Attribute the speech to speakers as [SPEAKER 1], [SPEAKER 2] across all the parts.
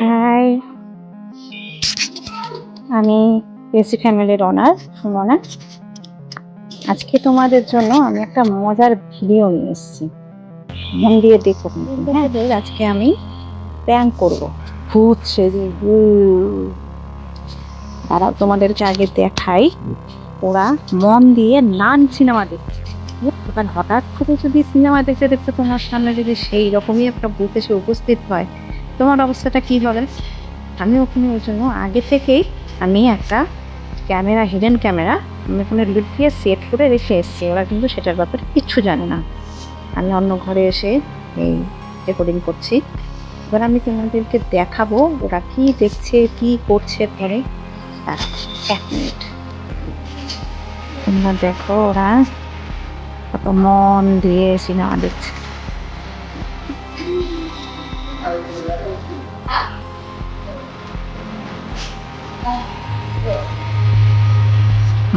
[SPEAKER 1] High আমি AC ফ্যামিলির ওনার সুমনা। আজকে তোমাদের জন্য আমি একটা মজার ভিডিও নিয়ে এসেছি। মন দিয়ে দেখো হ্যাঁ। আজকে আমি প্র্যাঙ্ক করব। ভূত সেজে। দাঁড়াও তোমাদেরকে আগে দেখাই। ওরা মন দিয়ে নান সিনেমা দেখছে। হঠাৎ করে যদি সিনেমা দেখতে দেখতে তোমার সামনে যদি সেই রকমই একটা ভূত এসে উপস্থিত হয় তোমার অবস্থাটা কি হবে? আমি ওখানে ওই জন্য আগে থেকেই আমি একটা ক্যামেরা হিডেন ক্যামেরা আমি ওখানে লুকিয়ে সেট করে রেখে এসেছি। ওরা কিন্তু সেটার ব্যাপারে কিচ্ছু জানে না। আমি অন্য ঘরে এসে এই রেকর্ডিং করছি। এবার আমি তোমাদেরকে দেখাবো ওরা কি দেখছে কি করছে দাঁড়াও, এক মিনিট। তোমরা দেখো ওরা কত মন দিয়ে সিনেমা দেখছে।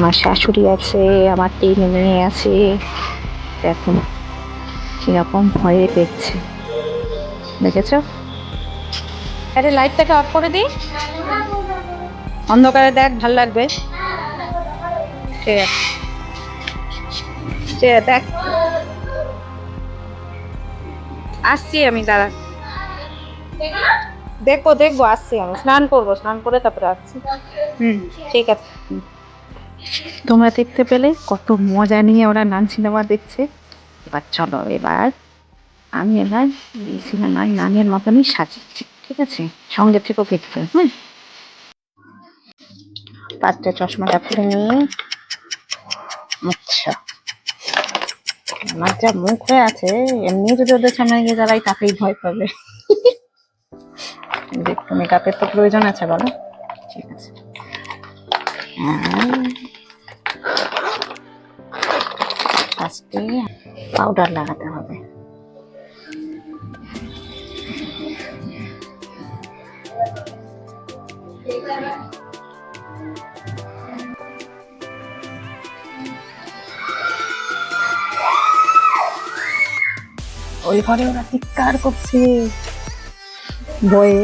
[SPEAKER 1] আমার শাশুড়ি আছে, আমার তিন মেয়ে আছে। দেখুন, কীরকম ভয়ে দেখছে। দেখেছ? আরে, লাইটটাকে অফ করে দিই। অন্ধকারে দেখ, ভালো লাগবে। ঠিক আছে। দেখ। আসছি আমি, দাঁড়া। দেখব দেখব, আসছি আমি। স্নান করব, স্নান করে তারপরে আসছি। হুম, ঠিক আছে। তোমরা দেখতে পেলে, কত মজা নিয়ে ওরা নান সিনেমা দেখছে। এবার চলো এবার, আমি এবার এই সিনেমার নানের মতনই সাজিয়েছি, ঠিক আছে? সঙ্গে থেকেও দেখতে, হুম? পাঁচটা চশমাটা খুলে নিয়ে আচ্ছা। আমার যা মুখ হয়ে আছে, এমনি যদি ওদের সামনে গিয়ে দাঁড়াই, তাকেই ভয় পাবে। দেখো মেকআপের তো প্রয়োজন আছে, বলো? ঠিক আছে। ফার্স্টে পাউডার লাগাতে হবে। ওই ঘরে ওরা চিৎকার করছে। বয়ে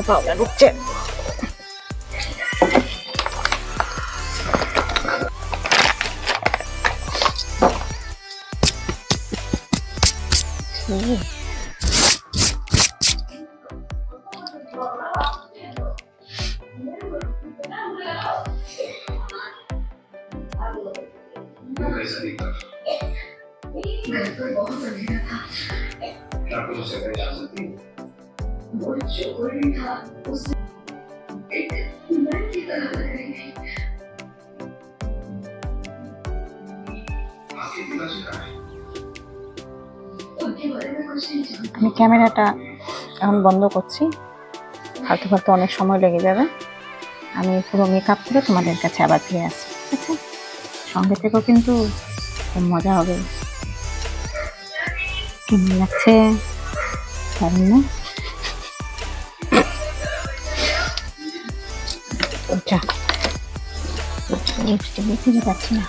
[SPEAKER 1] กระเป๋าแล้วลูกเจ็บ
[SPEAKER 2] 那不是谁在家是病。
[SPEAKER 3] सबसे पहले जान सकती हूँ आपके पिताजी कहाँ हैं?
[SPEAKER 1] আমি ক্যামেরাটা এখন বন্ধ করছি ফালতু ফালতু অনেক সময় লেগে যাবে আমি পুরো মেকআপ করে তোমাদের কাছে আবার ফিরে আসছি ঠিক আছে সঙ্গে থেকেও কিন্তু খুব মজা হবে কেমন লাগছে দারুণ না お茶。てに立ちな。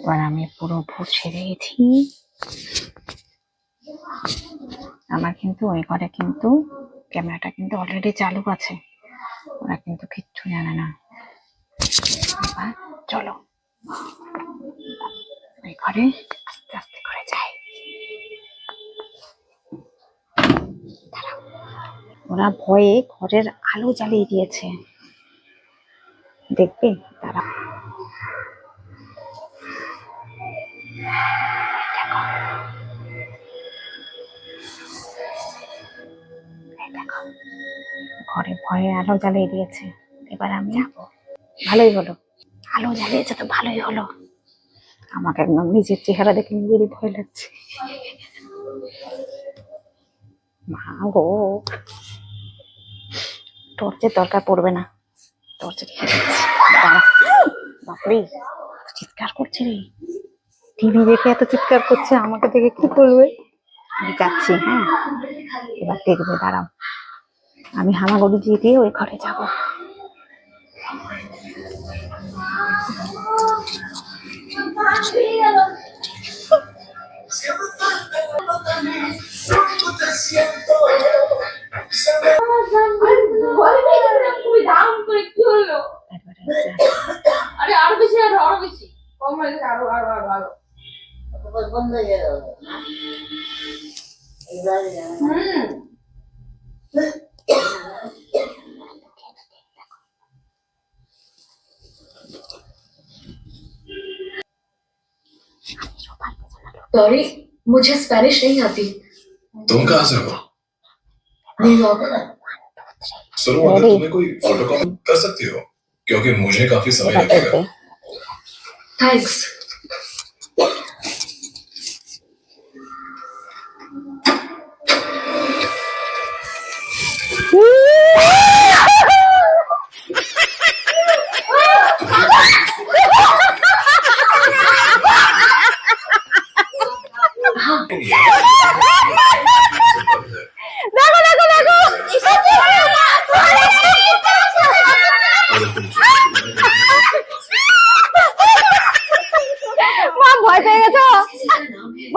[SPEAKER 1] এবার আমি পুরো ভোট ছেড়ে গেছি আমার কিন্তু ওই ঘরে কিন্তু ক্যামেরাটা কিন্তু অলরেডি চালু আছে। ওরা কিন্তু কিচ্ছু জানে না। চলো। ওই ঘরে আস্তে আস্তে করে যাই দাঁড়াও। ওরা ভয়ে ঘরের আলো জ্বালিয়ে দিয়েছে। দেখবে তারা। ঘরে ভয়ে আলো জ্বালিয়ে দিয়েছে। এবার আমি যাব। ভালোই হলো। আলো জ্বালিয়েছে তো ভালোই হলো। আমাকে একদম নিজের চেহারা দেখে নিজেরই ভয় লাগছে। মা গো। টর্চের দরকার পড়বে না। টর্চে বাপরে চিৎকার করছে রে। টিভি দেখে এত চিৎকার করছে আমাকে দেখে কি করবে আমি যাচ্ছি হ্যাঁ। এবার দেখবে দাঁড়াও। আমি হামাগুড়ি দিয়ে দিয়ে ওই ঘরে যাব।
[SPEAKER 2] सॉरी मुझे स्पेनिश नहीं आती।
[SPEAKER 3] तुम कहा से हो?
[SPEAKER 2] न्यूयॉर्क
[SPEAKER 3] सुनो अगर तुम्हें कोई फ़ोटो कर सकती हो क्योंकि मुझे काफ़ी समय लगेगा।
[SPEAKER 2] थैंक्स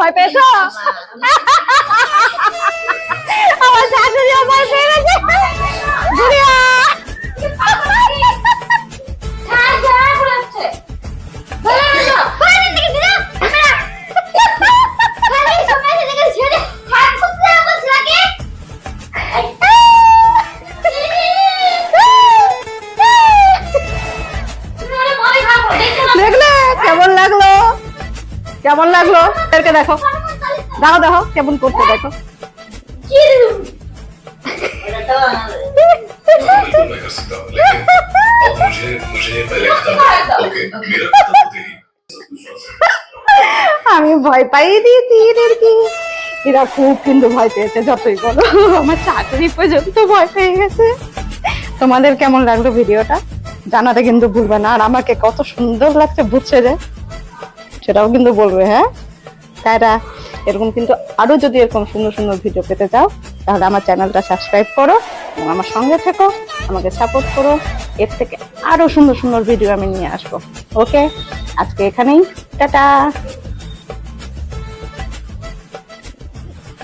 [SPEAKER 1] ভয় পেয়েছ কেমন লাগল? এরকে দেখো। দেখো দেখো কেমন করতে দেখো। আমি ভয় পাইয়ে দিয়েছি এদেরকে। এরা খুব কিন্তু ভয় পেয়েছে, যতই বলো। আমার চাকরি পর্যন্ত ভয় পেয়ে গেছে। তোমাদের কেমন লাগল ভিডিওটা? জানাতে কিন্তু ভুলবে না। আর আমাকে কত সুন্দর লাগছে, বুঝছে যে সেটাও কিন্তু বলবে হ্যাঁ? তারা এরকম কিন্তু আরও যদি এরকম সুন্দর সুন্দর ভিডিও পেতে চাও, তাহলে আমার চ্যানেলটা সাবস্ক্রাইব করো এবং আমার সঙ্গে থেকো, আমাকে সাপোর্ট করো। এর থেকে আরও সুন্দর সুন্দর ভিডিও আমি নিয়ে আসব। ওকে আজকে এখানেই। টাটা!